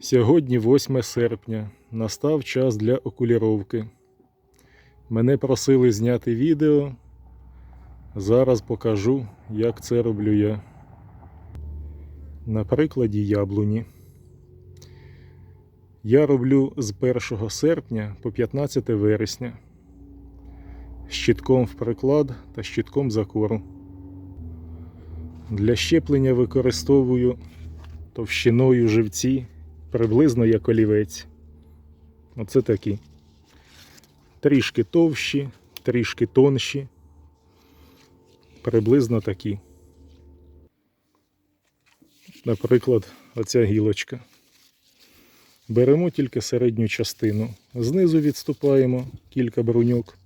Сьогодні 8 серпня. Настав час для окуліровки. Мене просили зняти відео. Зараз покажу, як це роблю я. На прикладі яблуні. Я роблю з 1 серпня по 15 вересня. Щитком в приклад та щитком за кору. Для щеплення використовую товщиною живці приблизно як олівець. Оце такі. Трішки товщі, трішки тонші. Приблизно такі. Наприклад, оця гілочка. Беремо тільки середню частину. Знизу відступаємо кілька бруньок,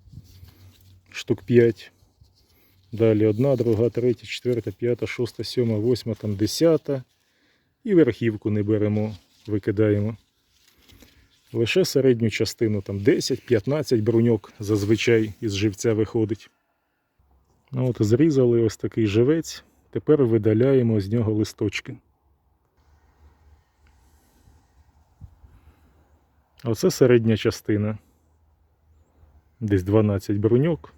штук 5. Далі одна, друга, третя, четверта, п'ята, шоста, сьома, восьма, там десята. І верхівку не беремо, викидаємо. Лише середню частину, там 10-15 бруньок зазвичай із живця виходить. Ну от Зрізали ось такий живець, тепер видаляємо з нього листочки. Оце середня частина. Десь 12 бруньок.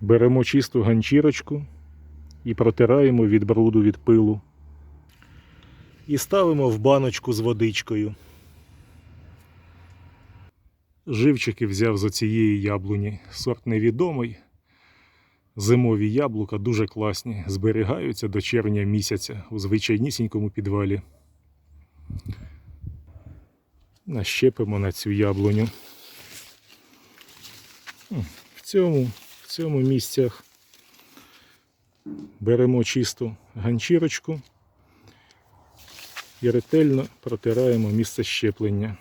Беремо чисту ганчірочку і протираємо від бруду від пилу. І ставимо в баночку з водичкою. Живчики взяв з оцієї яблуні. Сорт невідомий. Зимові яблука дуже класні, зберігаються до червня місяця у звичайнісінькому підвалі. Нащепимо на цю яблуню. В цьому, в цьому місцях беремо чисту ганчірочку і ретельно протираємо місце щеплення,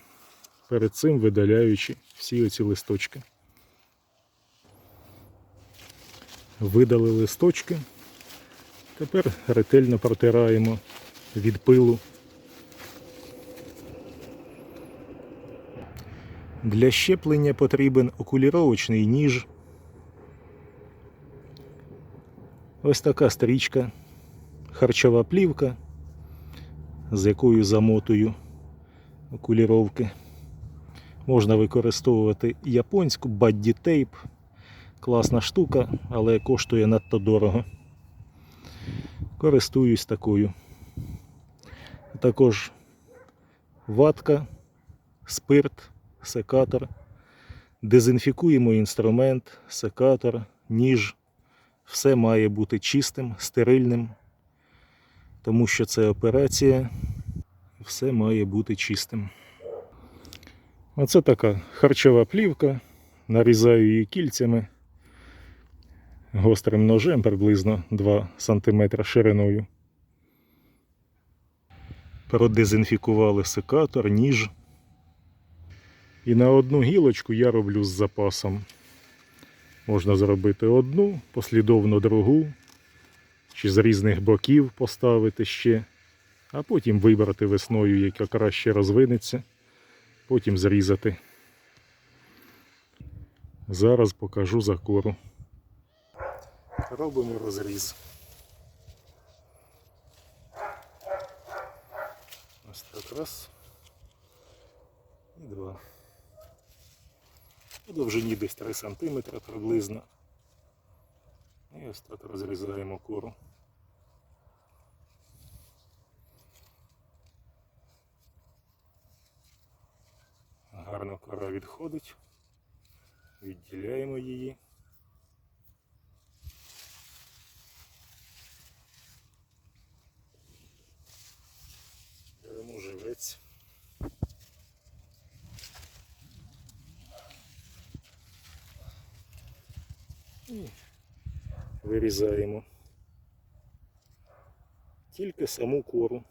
перед цим видаляючи всі оці листочки. Видали листочки, тепер ретельно протираємо від пилу. Для щеплення потрібен окуліровочний ніж. Ось така стрічка, харчова плівка, з якою замотую окуліровки. Можна використовувати японську Tape. Класна штука, але коштує надто дорого. Користуюсь такою. Також ватка, спирт, секатор. Дезінфікуємо інструмент, секатор, ніж. Все має бути чистим, стерильним, тому що це операція, все має бути чистим. Оце така харчова плівка. Нарізаю її кільцями гострим ножем приблизно 2 см шириною. Продезінфікували секатор, ніж. І на одну гілочку я роблю з запасом. Можна зробити одну, послідовно другу, чи з різних боків поставити ще, а потім вибрати весною, яка краще розвинеться, потім зрізати. Зараз покажу закору. Робимо розріз. Ось так раз. І два. У довжині десь 3 см приблизно. І ось так розрізаємо кору. Гарно кора відходить. Відділяємо її. Беремо живець. І вирізаємо тільки саму кору.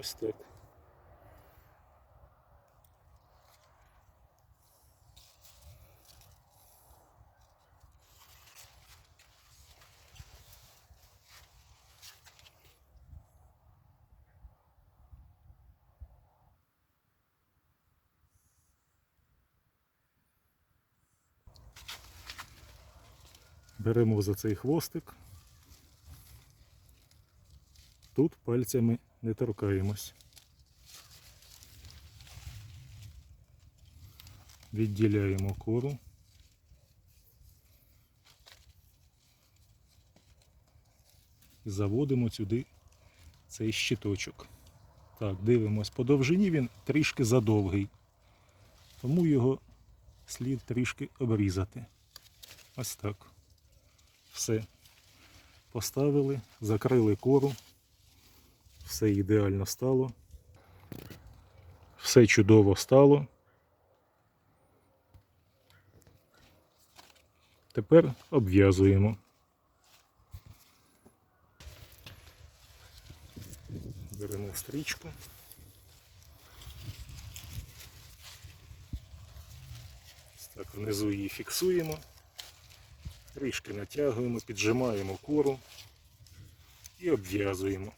Ось так. Беремо за цей хвостик. Тут пальцями не торкаємось. Відділяємо кору. Заводимо сюди цей щиточок. Так, дивимось, по довжині він трішки задовгий, тому його слід трішки обрізати. Ось так. Все. Поставили, закрили кору. Все ідеально стало. Все чудово стало. Тепер обв'язуємо. Беремо стрічку. Так, внизу її фіксуємо, трішки натягуємо, піджимаємо кору і обв'язуємо.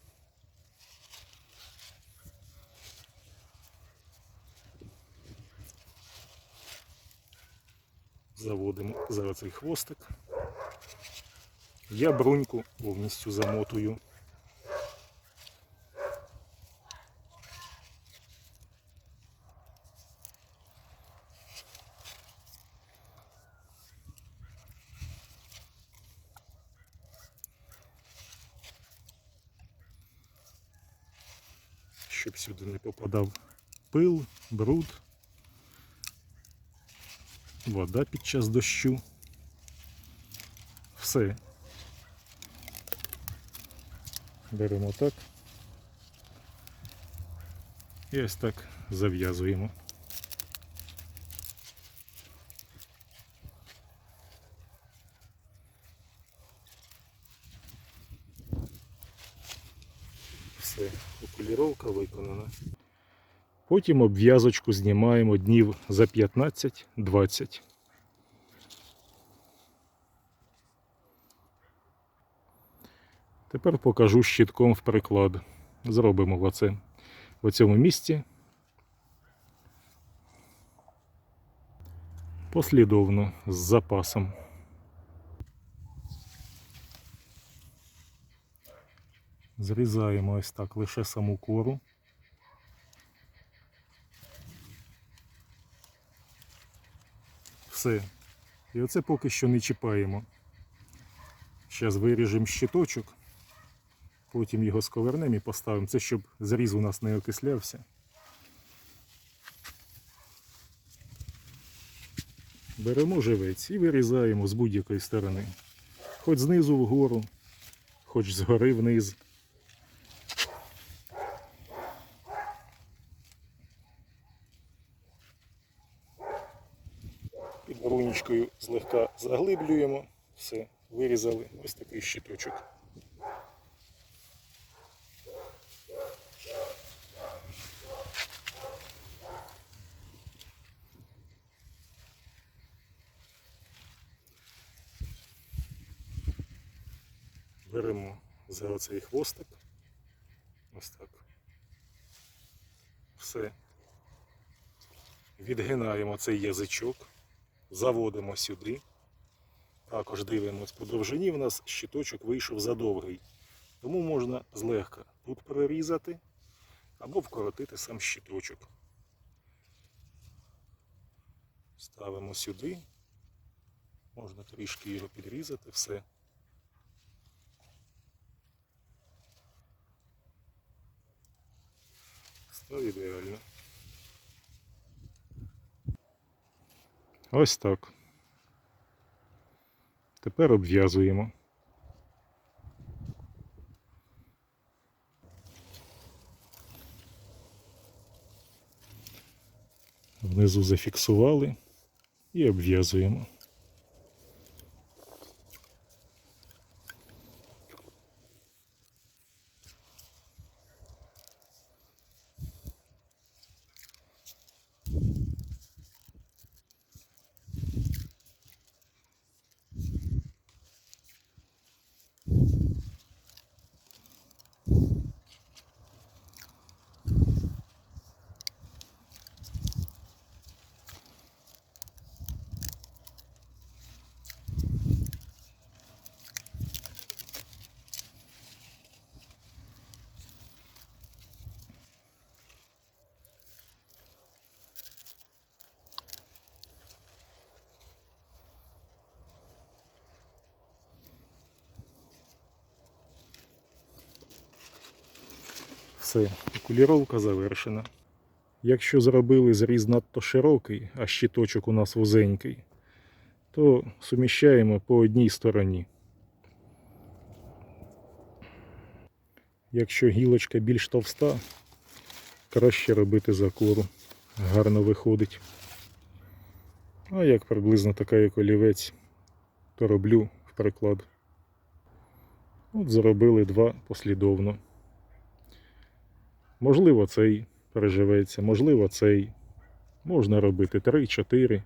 Заводимо за цей хвостик. Я бруньку повністю замотую. щоб сюди не попадав пил, бруд, вода під час дощу. Все. Беремо так. І ось так зав'язуємо. Все, окуліровка виконана. Потім обв'язочку знімаємо днів за 15-20. Тепер покажу щитком в приклад. Зробимо оце в цьому місці. Послідовно з запасом. Зрізаємо ось так лише саму кору. Все. І оце поки що не чіпаємо. Зараз виріжемо щиточок, потім його сковернемо і поставимо. Це щоб зріз у нас не окислявся. Беремо живець і вирізаємо з будь-якої сторони. Хоч знизу вгору, хоч згори вниз. Під брунічкою злегка заглиблюємо. Все, вирізали ось такий щиточок. Беремо за оцей хвостик. Ось так. Все. Відгинаємо цей язичок, заводимо сюди. Також дивимось по довжині, в нас щиточок вийшов задовгий. Тому можна злегка тут перерізати або вкоротити сам щиточок. Ставимо сюди. Можна трішки його підрізати, все. Став ідеально. Ось так. Тепер обв'язуємо. Внизу зафіксували і обв'язуємо. Все, окуліровка завершена. Якщо зробили зріз надто широкий, а щиточок у нас вузенький, то суміщаємо по одній стороні. Якщо гілочка більш товста, краще робити закору. Гарно виходить. А як приблизно така як олівець, то роблю в приклад. От зробили два послідовно. Можливо, цей переживеться, можливо, цей. Можна робити 3-4.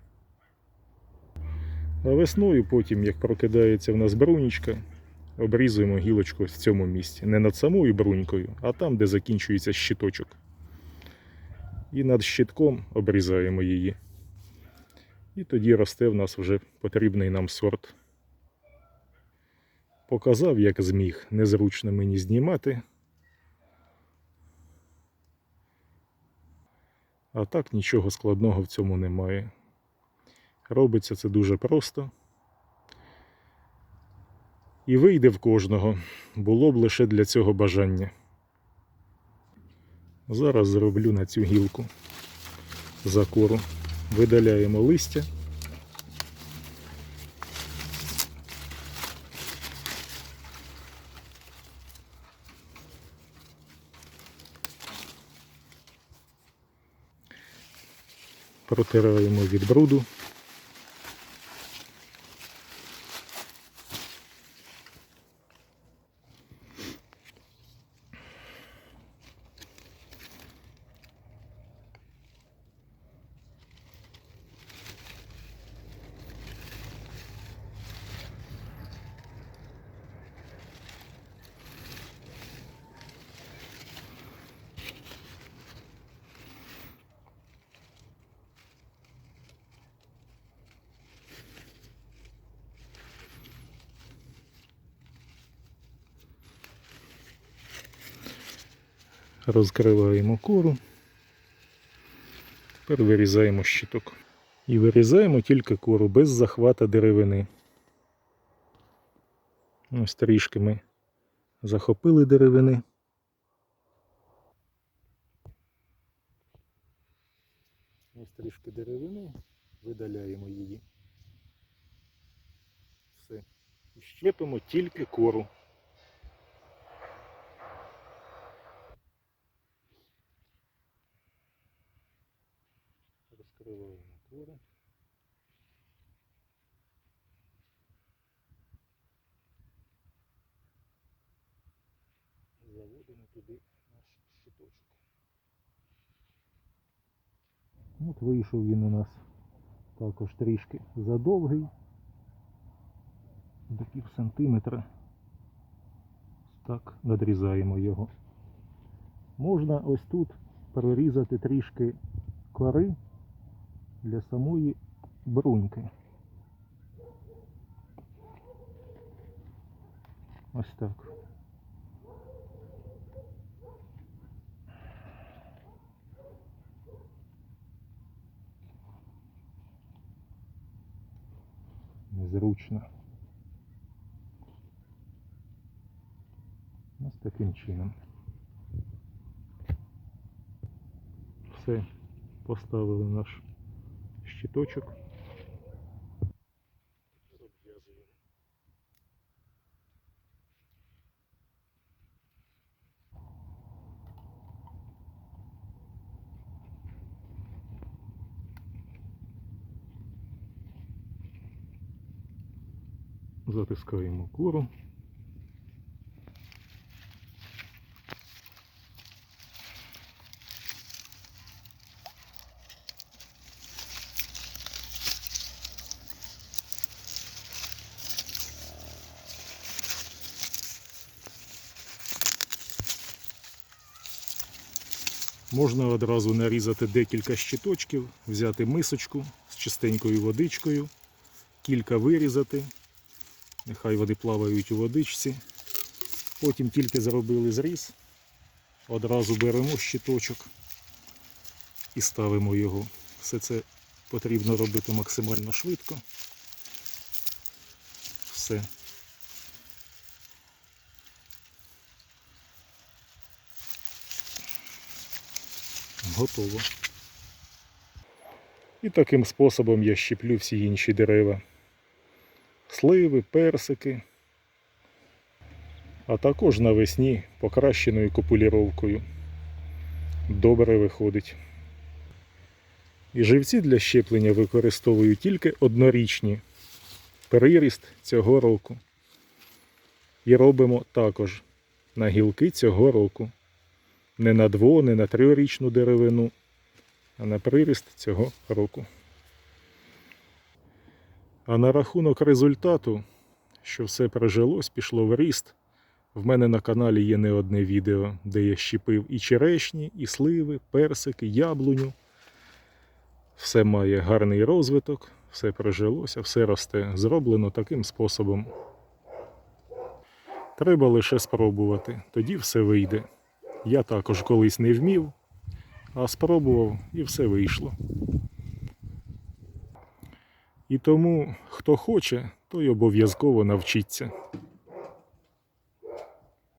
А весною потім, як прокидається в нас брунічка, обрізуємо гілочку в цьому місці. Не над самою брунькою, а там, де закінчується щиточок. І над щитком обрізаємо її. І тоді росте в нас вже потрібний нам сорт. Показав, як зміг. Незручно мені знімати. А так нічого складного в цьому немає. Робиться це дуже просто. І вийде в кожного. Було б лише для цього бажання. Зараз зроблю на цю гілку закору. Видаляємо листя. Протираємо від бруду. Розкриваємо кору. Тепер вирізаємо щиток. І вирізаємо тільки кору без захвата деревини. Ось трішки ми захопили деревини. Ось трішки деревини, видаляємо її. Все. І щепимо тільки кору. Розкриваємо. Заводимо туди наш щиточок. От вийшов він у нас також трішки задовгий. До пів сантиметра. Так, надрізаємо його. Можна ось тут прорізати трішки кори для самої бруньки. Ось так. Незручно. Ось таким чином. Все, поставили наш щиточок. Затискаємо кору. Можна одразу нарізати декілька щиточків, взяти мисочку з чистенькою водичкою, кілька вирізати. Нехай вони плавають у водичці. Потім тільки зробили зріз, одразу беремо щиточок і ставимо його. Все це потрібно робити максимально швидко. Все. Готово. І таким способом я щеплю всі інші дерева. Сливи, персики, а також навесні покращеною копуліровкою. Добре виходить. І живці для щеплення використовую тільки однорічні. Переріст цього року. І робимо також на гілки цього року. Не на дво, не на трьохрічну деревину, а на приріст цього року. А на рахунок результату, що все прижилось, пішло в ріст. В мене на каналі є не одне відео, де я щепив і черешні, і сливи, персики, яблуню. Все має гарний розвиток, все прижилося, все росте. Зроблено таким способом. Треба лише спробувати, тоді все вийде. Я також колись не вмів, а спробував і все вийшло. І тому, хто хоче, той обов'язково навчиться.